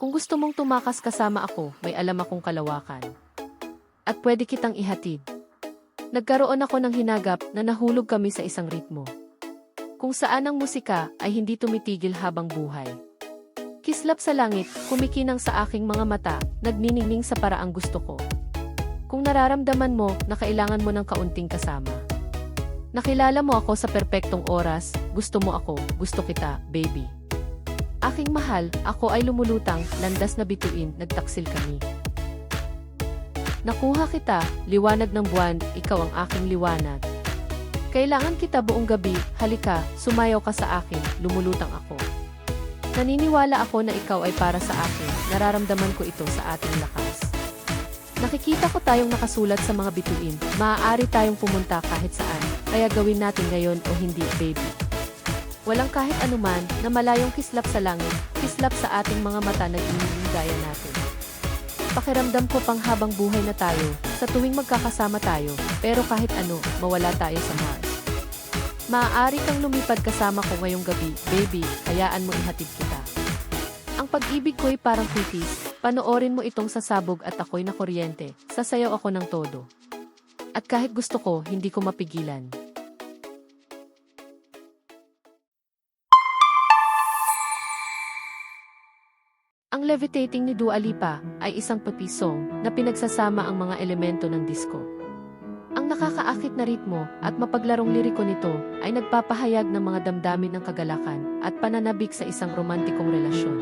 Kung gusto mong tumakas kasama ako, may alam akong kalawakan. At pwede kitang ihatid. Nagkaroon ako ng hinagap na nahulog kami sa isang ritmo. Kung saan ang musika ay hindi tumitigil habang buhay. Kislap sa langit, kumikinang sa aking mga mata, nagniningning sa paraang gusto ko. Kung nararamdaman mo na kailangan mo ng kaunting kasama. Nakilala mo ako sa perpektong oras, gusto mo ako, gusto kita, baby. Aking mahal, ako ay lumulutang, landas na bituin, nagtaksil kami. Nakuha kita, liwanag ng buwan, ikaw ang aking liwanag. Kailangan kita buong gabi, halika, sumayaw ka sa akin, lumulutang ako. Naniniwala ako na ikaw ay para sa akin, nararamdaman ko ito sa ating lakas. Nakikita ko tayong nakasulat sa mga bituin, maaari tayong pumunta kahit saan, kaya gawin natin ngayon o hindi, baby. Walang kahit anuman na malayong kislap sa langit, kislap sa ating mga mata na gaya natin. Pakiramdam ko pang habang buhay na tayo, sa tuwing magkakasama tayo, pero kahit ano, mawala tayo sa Mars. Maaari kang lumipad kasama ko ngayong gabi, baby, hayaan mo ihatid kita. Ang pag-ibig ko'y parang kwitis, panoorin mo itong sasabog at ako'y na kuryente, sasayaw ako ng todo. At kahit gusto ko, hindi ko mapigilan. Ang levitating ni Dua Lipa ay isang papisong na pinagsasama ang mga elemento ng disco. Ang nakakaakit na ritmo at mapaglarong liriko nito ay nagpapahayag ng mga damdamin ng kagalakan at pananabik sa isang romantikong relasyon.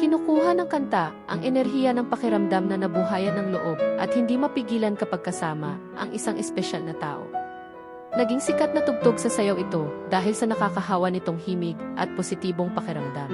Kinukuha ng kanta ang enerhiya ng pakiramdam na nabuhayan ng loob at hindi mapigilan kapag kasama ang isang espesyal na tao. Naging sikat na tugtog sa sayaw ito dahil sa nakakahawa nitong himig at positibong pakiramdam.